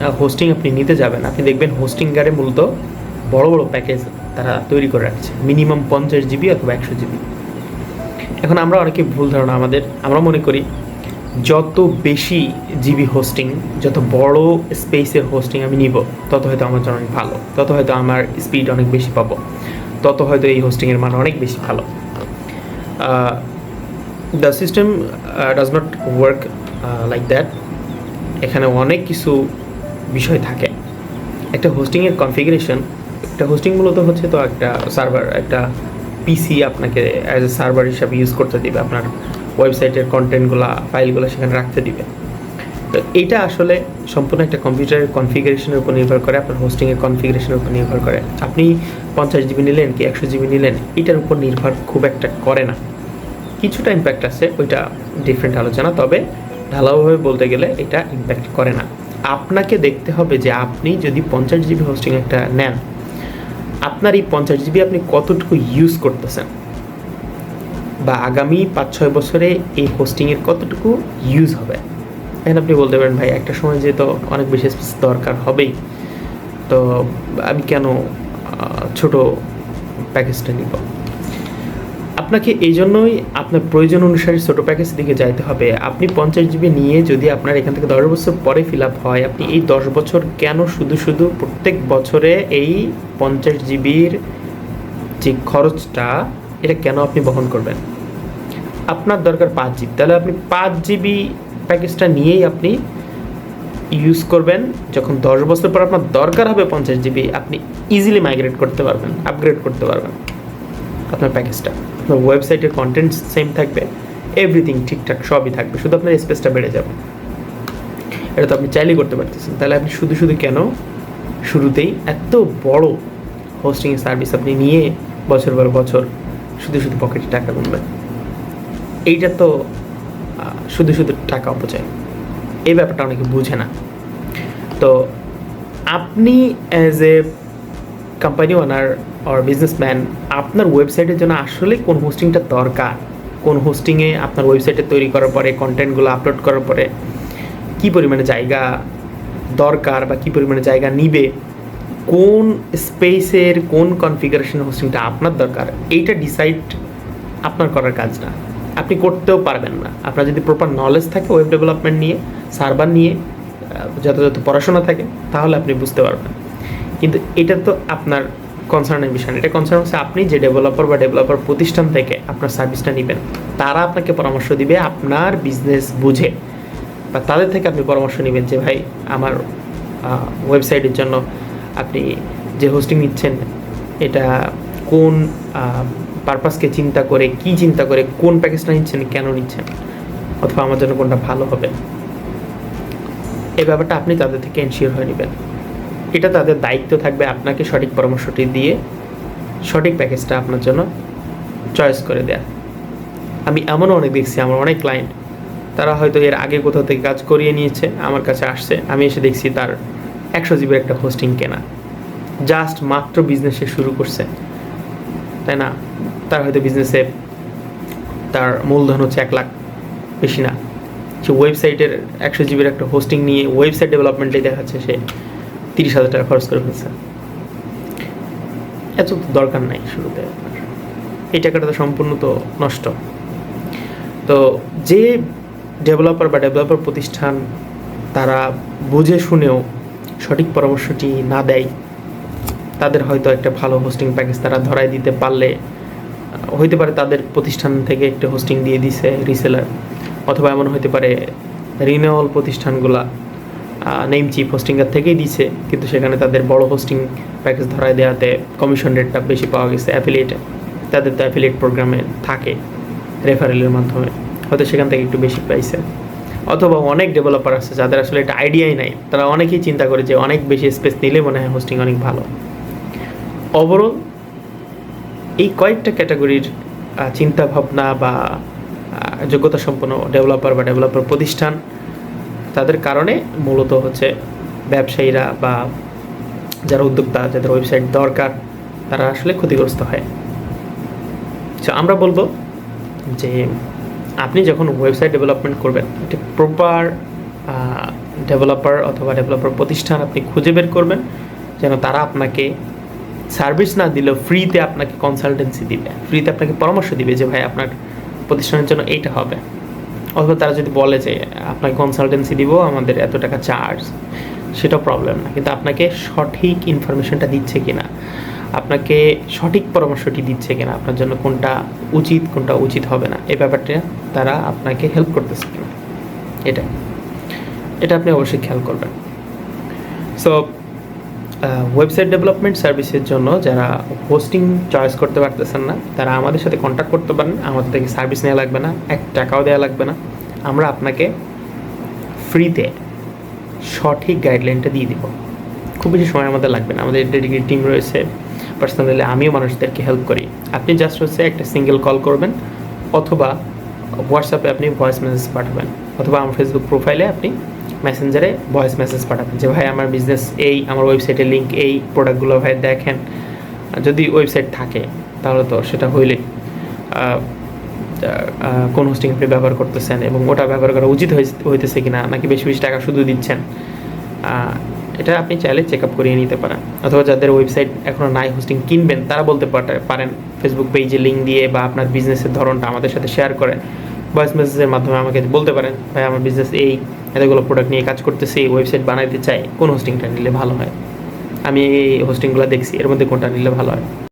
Hosting আপনি নিতে যাবেন। আপনি দেখবেন হোস্টিং গার্ডে মূলত বড় বড় প্যাকেজ তারা তৈরি করে রাখছে। মিনিমাম পঞ্চাশ জিবি অথবা একশো জিবি এখন আমরা অনেকে ভুল ধারণা আমাদের, আমরা মনে করি যত বেশি জিবি হোস্টিং যত বড় স্পেসের হোস্টিং আমি নিব, তত হয়তো আমার জন্য অনেক ভালো। তত হয়তো আমার স্পিড অনেক বেশি পাবো। তত হয়তো এই হোস্টিংয়ের মান অনেক বেশি ভালো। The system does not work like that এখানে অনেক কিছু বিষয় থাকে। একটা হোস্টিংয়ের কনফিগারেশন একটা হোস্টিং মূলত হচ্ছে তো একটা সার্ভার একটা পিসি আপনাকে অ্যাজ এ সার্ভার হিসাবে ইউজ করতে দিবে, আপনার ওয়েবসাইটের কন্টেন্টগুলো ফাইলগুলো সেখানে রাখতে দিবে। তো এটা আসলে সম্পূর্ণ একটা কম্পিউটারের কনফিগারেশনের উপর নির্ভর করে, আপনার হোস্টিংয়ের কনফিগারেশনের উপর নির্ভর করে। আপনি পঞ্চাশ জিবি নিলেন কি একশো জিবি নিলেন, এটার উপর নির্ভর খুব একটা করে না। কিছুটা ইম্প্যাক্ট আছে, ওইটা ডিফারেন্ট আলোচনা, তবে ঢালাওভাবে বলতে গেলে এটা ইম্প্যাক্ট করে না। আপনাকে দেখতে হবে যে আপনি যদি পঞ্চাশ জিবি হোস্টিং একটা নেন, আপনার এই পঞ্চাশ জিবি আপনি কতটুকু ইউজ করতেছেন? বা আগামী পাঁচ ছয় বছরে এই হোস্টিংয়ের কতটুকু ইউজ হবে? এখন আপনি বলতে পারেন, ভাই, একটা সময় যেহেতু অনেক বেশি স্পেস দরকার হবেই, তো আমি কেন ছোট প্যাকেজটা নিব? আপনাকে এই জন্যই আপনার প্রয়োজন অনুসারে ছোটো প্যাকেজ দিকে যাইতে হবে। আপনি পঞ্চাশ জিবি নিয়ে যদি আপনার এখান থেকে দশ বছর পরে ফিল আপ হয়, আপনি এই দশ বছর কেন শুধু শুধু প্রত্যেক বছরে এই পঞ্চাশ জিবির যে খরচটা, এটা কেন আপনি বহন করবেন? আপনার দরকার পাঁচ জিবি তাহলে আপনি পাঁচ জিবি প্যাকেজটা নিয়েই আপনি ইউজ করবেন। যখন দশ বছর পর আপনার দরকার হবে পঞ্চাশ জিবি আপনি ইজিলি মাইগ্রেট করতে পারবেন আপগ্রেড করতে পারবেন। আপনার প্যাকেজটা আপনার ওয়েবসাইটের কন্টেন্ট সেম থাকবে। এভরিথিং ঠিকঠাক সবই থাকবে। শুধু আপনার স্পেসটা বেড়ে যাবে। এটা তো আপনি চাইলেই করতে পারতেছেন। তাহলে আপনি শুধু শুধু কেন? শুরুতেই এত বড় হোস্টিং সার্ভিস আপনি নিয়ে বছর পর বছর শুধু শুধু পকেটে টাকা গুনবেন। এইটা তো শুধু শুধু টাকা অপচয়। এই ব্যাপারটা অনেকে বুঝে না। তো আপনি অ্যাজ এ কোম্পানি ওনার আর বিজনেসম্যান আপনার ওয়েবসাইটের জন্য আসলে কোন হোস্টিংটা দরকার? কোন হোস্টিংয়ে আপনার ওয়েবসাইটে তৈরি করার পরে কন্টেন্টগুলো আপলোড করার পরে কী পরিমাণে জায়গা দরকার বা কী পরিমাণে জায়গা নিবে? কোন স্পেসের কোন কনফিগারেশন হোস্টিংটা আপনার দরকার? এইটা ডিসাইড আপনার করার কাজ না। আপনি করতেও পারবেন না। আপনার যদি প্রপার নলেজ থাকে ওয়েব ডেভেলপমেন্ট নিয়ে সার্ভার নিয়ে যথাযথ পড়াশোনা থাকে, তাহলে আপনি বুঝতে পারবেন। কিন্তু এটা তো আপনার কনসার্নের বিষয় এটা কনসার্ন হচ্ছে আপনি যে ডেভেলপার বা ডেভেলপার প্রতিষ্ঠান থেকে আপনার সার্ভিসটা নেবেন, তারা আপনাকে পরামর্শ দিবে, আপনার বিজনেস বুঝে। বা তাদের থেকে আপনি পরামর্শ নেবেন যে, ভাই, আমার ওয়েবসাইটের জন্য আপনি যে হোস্টিং নিচ্ছেন, এটা কোন পারপাসকে চিন্তা করে, কি চিন্তা করে, কোন প্যাকেজটা নিচ্ছেন, কেন নিচ্ছেন? অথবা আমার জন্য কোনটা ভালো হবে? এই ব্যাপারটা আপনি তাদের থেকে এনশিওর হয়ে নেবেন। এটা তাদের দায়িত্ব থাকবে আপনাকে সঠিক পরামর্শটি দিয়ে সঠিক প্যাকেজটা আপনার জন্য চয়েস করে দেয়া। আমি এমনও অনেক দেখছি, আমার অনেক ক্লায়েন্ট তারা হয়তো এর আগে কোথাও থেকে কাজ করিয়ে নিয়েছে, আমার কাছে আসছে, আমি এসে দেখছি তার একশো জিবির একটা হোস্টিং কেনা। জাস্ট মাত্র বিজনেসে শুরু করছে। তাই না? তার হয়তো বিজনেসে তার মূলধন হচ্ছে এক লাখ বেশি না। সে ওয়েবসাইটের একশো জিবির একটা হোস্টিং নিয়ে ওয়েবসাইট ডেভেলপমেন্টে দেখাচ্ছে সে। তিরিশ হাজার টাকা খরচ করে ফেলছে। এত দরকার নাই শুরুতে আপনার। এই টাকাটা তো সম্পূর্ণ তো নষ্ট। তো যে ডেভেলপার বা ডেভেলপার প্রতিষ্ঠান তারা বুঝে শুনেও সঠিক পরামর্শটি না দেয়, তাদের হয়তো একটা ভালো হোস্টিং প্যাকেজ তারা ধরায় দিতে পারলে, হইতে পারে তাদের প্রতিষ্ঠান থেকে একটা হোস্টিং দিয়ে দিছে রিসেলার অথবা এমন হতে পারে রিনেওয়াল প্রতিষ্ঠানগুলা নেম চিপ হোস্টিংয়ের থেকেই দিছে, কিন্তু সেখানে তাদের বড় হোস্টিং প্যাকেজ ধরায় দেওয়াতে কমিশন রেটটা বেশি পাওয়া গেছে অ্যাফিলিয়েটে তাদের তো অ্যাফিলিয়েট প্রোগ্রামে থাকে রেফারেলের মাধ্যমে, হয়তো সেখান থেকে একটু বেশি পাইছে। অথবা অনেক ডেভেলপার আছে যাদের আসলে এটা আইডিয়াই নাই, তারা অনেকেই চিন্তা করে যে অনেক বেশি স্পেস নিলে মনে হয় হোস্টিং অনেক ভালো। ওভারঅল এই কয়েকটা ক্যাটাগরির চিন্তা ভাবনা বা যোগ্যতা সম্পন্ন ডেভেলপার বা ডেভেলপার প্রতিষ্ঠান তাদের কারণে মূলত হচ্ছে ব্যবসায়ীরা বা যারা উদ্যোক্তা, যাদের ওয়েবসাইট দরকার, তারা আসলে ক্ষতিগ্রস্ত হয়। তো আমরা বলব যে আপনি যখন ওয়েবসাইট ডেভেলপমেন্ট করবেন, একটা প্রপার ডেভেলপার অথবা ডেভেলপার প্রতিষ্ঠান আপনি খুঁজে বের করবেন, যেন তারা আপনাকে সার্ভিস না দিলেও ফ্রিতে আপনাকে কনসালটেন্সি দিবে। ফ্রিতে আপনাকে পরামর্শ দিবে যে, ভাই, আপনার প্রতিষ্ঠানের জন্য এইটা হবে। অথবা তারা যদি বলে যে, আপনাকে কনসালটেন্সি দিব, আমাদের এত টাকা চার্জ সেটা প্রবলেম না। কিন্তু আপনাকে সঠিক ইনফরমেশনটা দিচ্ছে কি না আপনাকে সঠিক পরামর্শটি দিচ্ছে কিনা, আপনার জন্য কোনটা উচিত কোনটা উচিত হবে না, এই ব্যাপারটা তারা আপনাকে হেল্প করতেছে কিনা। এটা এটা আপনি অবশ্যই খেয়াল করবেন। সো ওয়েবসাইট ডেভেলপমেন্ট সার্ভিসের জন্য যারা হোস্টিং চয়েস করতে পারতেছেন না, তারা আমাদের সাথে কন্ট্যাক্ট করতে পারেন। আমাদের থেকে সার্ভিস নেওয়া লাগবে না, এক টাকাও দেওয়া লাগবে না। আমরা আপনাকে ফ্রিতে সঠিক গাইডলাইনটা দিয়ে দিব। খুব বেশি সময় আমাদের লাগবে না। আমাদের ডেডিকেটেড টিম রয়েছে। পার্সোনালি আমিও মানুষদেরকে হেল্প করি। আপনি জাস্ট হচ্ছে একটা সিঙ্গেল কল করবেন, অথবা হোয়াটসঅ্যাপে আপনি ভয়েস মেসেজ পাঠাবেন, অথবা আমার ফেসবুক প্রোফাইলে আপনি মেসেঞ্জারে ভয়েস মেসেজ পাঠাবেন যে, ভাই, আমার বিজনেস এই, আমার ওয়েবসাইটের লিঙ্ক এই প্রোডাক্টগুলো ভাই দেখেন। যদি ওয়েবসাইট থাকে, তাহলে তো সেটা হইলে কোন হোস্টিং আপনি ব্যবহার করতেছেন এবং ওটা ব্যবহার করা উচিত হইতেছে কিনা, নাকি বেশি বেশি টাকা শুধু দিচ্ছেন? এটা আপনি চাইলে চেক আপ করিয়ে নিতে পারেন। অথবা যাদের ওয়েবসাইট এখনও নাই হোস্টিং কিনবেন, তারা বলতে পারে- পারেন ফেসবুক পেজে লিঙ্ক দিয়ে বা আপনার বিজনেসের ধরনটা আমাদের সাথে শেয়ার করেন। ভয়েস মেসেজের মাধ্যমে আমাকে বলতে পারেন, ভাই, আমার বিজনেস এই এতগুলো প্রোডাক্ট নিয়ে কাজ করতেছি ওয়েবসাইট বানাইতে চাই, কোন হোস্টিংটা নিলে ভালো হয়? আমি এই হোস্টিংগুলো দেখছি, এর মধ্যে কোনটা নিলে ভালো হয়?